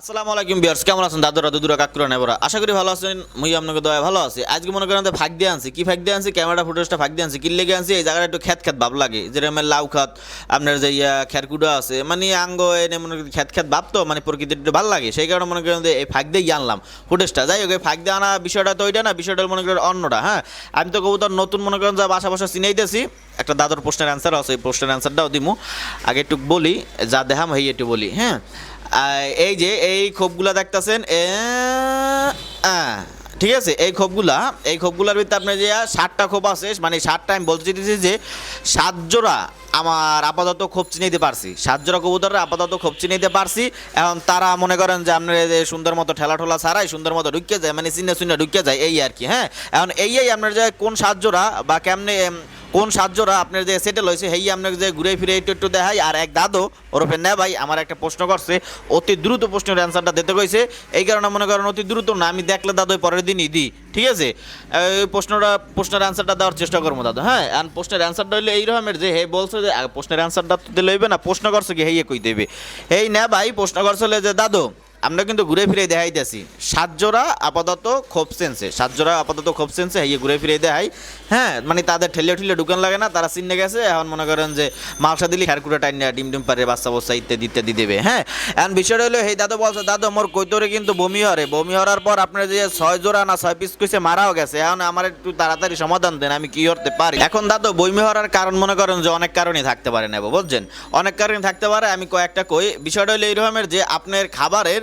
আসসালামু আলাইকুম বিয়ার্স কেমন আছেন? দাদুরা দুদুরা কাকুরা নেবরা। আশা করি ভালো আছেন। মুই আপনাকে দয়া ভালো আছি। আজকে মনে করেন ফাঁক দিয়ে আনছি। কি ফাঁক দিয়ে আনছি? ক্যামেরা ফুটেজটা ফাঁক দিয়ে আনছি। কি লেগে আনছি, এই জায়গাটা একটু খ্যাত খ্যাত ভাব লাগে। যেরকম লাউ খাত, আপনার যে ইয়া খেরকুডা আছে মানে আঙ্গ এনে মনে করি খ্যাত খ্যাত ভাব তো মানে প্রকৃতির একটু ভালো লাগে। সেই কারণে মনে করেন যে এই ফাঁক দিয়ে আনলাম ফুটেজটা। যাই হোক, এই ফাঁক দিয়ে আনা বিষয়টা তো ওইটা না, বিষয়টা মনে করেন অন্যটা হ্যাঁ? আমি তো কবুতর নতুন মনে করেন যা বাসা বাসা চিনাইতেছি। একটা দাদর প্রশ্নের অ্যান্সার আছে এই প্রশ্নের অ্যান্সারটাও দিমু। আগে একটু বলি, যা দেখাম হই একটু বলি হ্যাঁ? এই যে এই খোপগুলা দেখতেছেন ঠিক আছে, এই খোপগুলা, এই খোপগুলার ভিতরে আপনার যে ষাটটা খোপ আছে মানে ষাটটা আমি বলতে চাইতেছি যে সাত জোড়া আমার আপাতত খোপ চিনাইতে পারছি। সাত জোড়া কবুতররা আপাতত খোপ চিনাইতে পারছি, এখন তারা মনে করেন যে আপনার যে সুন্দর মতো ঠেলা ঠোলা ছাড়াই সুন্দর মতো ঢুকিয়ে যায় মানে চিনে চিনে ঢুকিয়ে যায়, এই আর কি হ্যাঁ? এখন এই আপনার যে কোন সাত জোড়া বা কেমনে কোন সাহায্যরা আপনার যে সেটেল হয়েছে, হেই আপনাকে যে ঘুরে ফিরে একটু একটু দেখাই। আর এক দাদো, ওরফে নে ভাই, আমার একটা প্রশ্ন করছে। অতি দ্রুত প্রশ্নের অ্যান্সারটা দিতে কইছে। এই কারণে মনে করেন অতি দ্রুত না, আমি দেখলে দাদু ওই পরের দিনই দিই। ঠিক আছে? এই প্রশ্নটা, প্রশ্নের অ্যান্সারটা দেওয়ার চেষ্টা করব দাদু হ্যাঁ? আর প্রশ্নের অ্যান্সারটা হইলে এই রকমের যে, হে বলছে যে প্রশ্নের অ্যান্সারটা তো দিলে হইবে না, প্রশ্ন করছে কি হেয়ে কই দেবে? এই না ভাই, প্রশ্ন করছে যে, দাদু আমরা কিন্তু ঘুরে ফিরে দেখাইতেছি। সাত জোড়া আপাতত খোপ সেন্সে, সাত জোড়া আপাতত খোপ সেন্সে হাইয়ে ঘুরে ফিরে দেখাই। হ্যাঁ মানে তাদের ঠেলে ঠেলে ঢুকান লাগে না, তারা চিনে গেছে, এখন মনে করেন যে মালসা দিলি খেরকুটা টাইন ডিম ডিম পারে, বাচ্চা বচ্চা ইত্যাদি ইত্যাদি দেবে হ্যাঁ। এখন বিষয়টা হলো এই দাদু বলছে, দাদু, মোর কৈতরে কিন্তু বমি হরে। বমি হওয়ার পর আপনার যে ছয় জোড়া না ছয় পিস কইছে, মারাও গেছে। এখন আমার একটু তাড়াতাড়ি সমাধান দেন, আমি কি করতে পারি? এখন দাদু, বমি হওয়ার কারণ মনে করেন যে অনেক কারণই থাকতে পারে নেব, বুঝছেন? অনেক কারণই থাকতে পারে, আমি কয়েকটা কই। বিষয়টা হলো এই রকমের যে আপনার খাবারের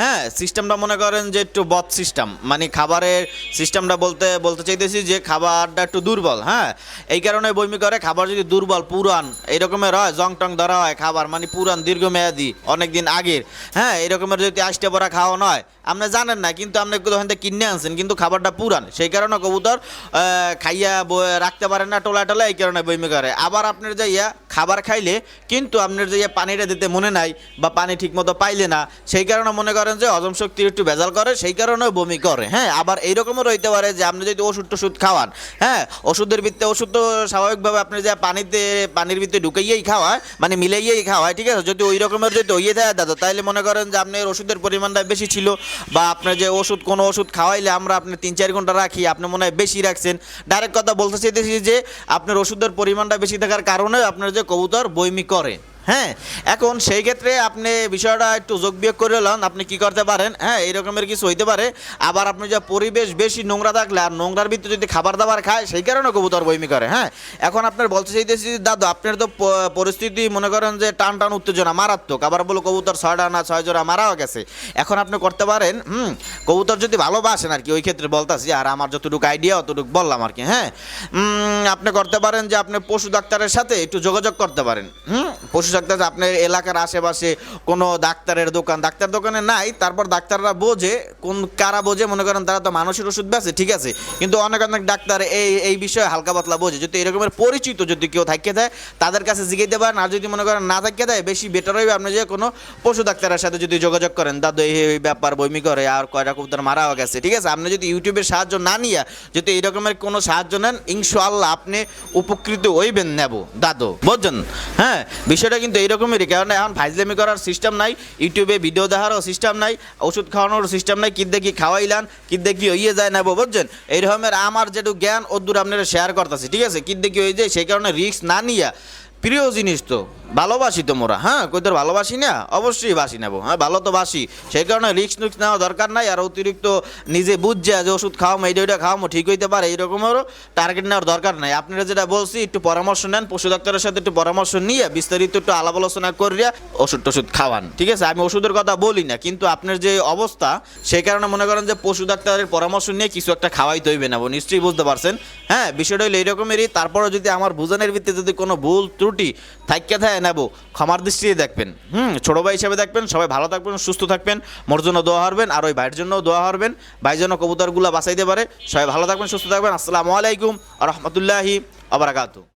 হ্যাঁ সিস্টেমটা মনে করেন যে একটু বদ সিস্টেম মানে খাবারের সিস্টেমটা বলতে বলতে চাইতেছি যে খাবারটা একটু দুর্বল হ্যাঁ? এই কারণে বমি করে খাবার যদি দুর্বল, পুরান এই রকমের হয়, জং টং ধরা হয় খাবার মানে পুরান, দীর্ঘমেয়াদী অনেক দিন আগের হ্যাঁ? এই রকমের যদি আষ্টে পড়া খাওয়া নয় আপনি জানেন না, কিন্তু আপনি ওখান থেকে কিনে আনছেন, কিন্তু খাবারটা পুরান। সেই কারণে কবুতর খাইয়া রাখতে পারেন না, টোলা টোলা, এই কারণে বমি করে। আবার আপনার যে ইয়া খাবার খাইলে, কিন্তু আপনার যে ইয়া পানিটা দিতে মনে নাই বা পানি ঠিক মতো পাইলে না, সেই কারণে মনে করেন যে হজম শক্তি একটু ভেজাল করে, সেই কারণেও বমি করে। হ্যাঁ আবার এইরকমও রইতে পারে যে আপনি যদি ওষুধ টষুধ খাওয়ান হ্যাঁ ওষুধের ভিত্তিতে ওষুধ তো স্বাভাবিকভাবে আপনি যে পানিতে, পানির ভিতরে ঢুকাইয়েই খাওয়ায় মানে মিলাইয়েই খাওয়ায়, ঠিক আছে? যদি ওই রকমের যদি হইয়ে দেয় দাদা তাহলে মনে করেন যে আপনার ওষুধের পরিমাণটা বেশি ছিল, বা আপনার যে ওষুধ, কোনো ওষুধ খাওয়াইলে আমরা আপনি তিন চার ঘণ্টা রাখি, আপনি মনে হয় বেশি রাখছেন। ডাইরেক্ট কথা বলতে চাইতেছি যে আপনার ওষুধের পরিমাণটা বেশি থাকার কারণে আপনার যে কবুতর বইমি করে। হ্যাঁ এখন সেই ক্ষেত্রে আপনি বিষয়টা একটু যোগ বিয়োগ করে নেন আপনি কি করতে পারেন? হ্যাঁ এই রকমের কিছু হইতে পারে। আবার আপনি যে পরিবেশ বেশি নোংরা থাকলে আর নোংরার ভিতরে যদি খাবার দাবার খায়, সেই কারণে কবুতর বইমি করে হ্যাঁ। এখন আপনার বলতে চাইতেছি দাদু, আপনার তো পরিস্থিতি মনে করেন যে, টান টান উত্তেজনা, মারাত্মক। আবার বলো, কবুতর ছয়টা না ছয় জোড়া মারাও গেছে। এখন আপনি করতে পারেন, হুম, কবুতর যদি ভালোবাসেন আর কি, ওই ক্ষেত্রে বলতাছি, আর আমার যতটুকু আইডিয়া অতটুকু বললাম আর কি হ্যাঁ। আপনি করতে পারেন যে, আপনি পশু ডাক্তারের সাথে একটু যোগাযোগ করতে পারেন, হুম। পশু ডাক্তার আপনার এলাকার আশেপাশে কোনো ডাক্তারের দোকান। ডাক্তার দোকানে নাই, তারপর ডাক্তাররা বোঝে, কোন কারা বোঝে, মনে করেন তারা তো মানুষের ওষুধ বেছে, ঠিক আছে। কিন্তু অনেক অনেক ডাক্তার এই এই বিষয়ে হালকা পাতলা বোঝে। যদি এরকমের পরিচিত যদি কেউ থাকে দেয়, তাদের কাছে জিগাইতে পারেন, আর যদি মনে করেন না থাকে দেয়, বেশি বেটার হইবে আপনি যে কোনো পশু ডাক্তারের সাথে যদি যোগাযোগ করেন। দাদু, এই ব্যাপার বইমি করে, আর কয়টা কবুতর মারাও গেছে, ঠিক আছে? আপনি যদি ইউটিউবের সাহায্য না নিয়ে যদি এই রকমের কোনো সাহায্য নেন, ইনশাআল্লাহ আপনি উপকৃত হইবেন নেব। দাদু, বুঝছেন? হ্যাঁ বিষয়টা কিন্তু এইরকমেরই। কারণ এখন ভাইজলামি করার সিস্টেম নাই, ইউটিউবে ভিডিও দেখারও সিস্টেম নাই, ওষুধ খাওয়ানোর সিস্টেম নাই কি দেখি খাওয়াইলান কি দেখি হইয়ে যায় না বুঝছেন? এই রকমের আমার যেটু জ্ঞান ওদূর আপনারা শেয়ার করতেছি, ঠিক আছে? কি দেখি হয়ে যায় সেই কারণে রিস্ক না নিয়া, প্রিয় জিনিস তো ভালোবাসি তো মোরা হ্যাঁ? কই তোর ভালোবাসি না? অবশ্যই বাসি নেব হ্যাঁ? ভালো তো বাসি। সেই কারণে রিক্স নুক্স নেওয়া দরকার নাই, আর অতিরিক্ত নিজে বুঝছে যে ওষুধ খাওয়ামো এইটা ওইটা খাওয়ামো, ঠিক হইতে পারে, এইরকমেরও টার্গেট নেওয়ার দরকার নাই। আপনারা যেটা বলছি, একটু পরামর্শ নেন, পশু ডাক্তারের সাথে একটু পরামর্শ নিয়ে, বিস্তারিত একটু আলাপ আলোচনা করিয়া ওষুধ টষুধ খাওয়ান, ঠিক আছে? আমি ওষুধের কথা বলি না, কিন্তু আপনার যে অবস্থা, সেই কারণে মনে করেন যে পশু ডাক্তারের পরামর্শ নিয়ে কিছু একটা খাওয়াই হইবে না নিশ্চয়ই বুঝতে পারছেন? হ্যাঁ বিষয়টা হলো এইরকমেরই তারপরে যদি আমার বুঝানোর ভিত্তিতে যদি কোনো ভুল ত্রুটি থাইকে থাকে নেব। ক্ষমার দৃষ্টিতে দেখবেন। হুম, ছোটো ভাই হিসেবে দেখবেন, সবাই ভালো থাকবেন, সুস্থ থাকবেন, মোর জন্য দোয়া হারবেন, আর ওই ভাইয়ের জন্যও দোয়া হারবেন। ভাই জন্য কবুতরগুলো বাঁচাইতে পারে। সবাই ভালো থাকবেন, সুস্থ থাকবেন। আসসালামু আলাইকুম রহমতুল্লাহি আবরাকাতু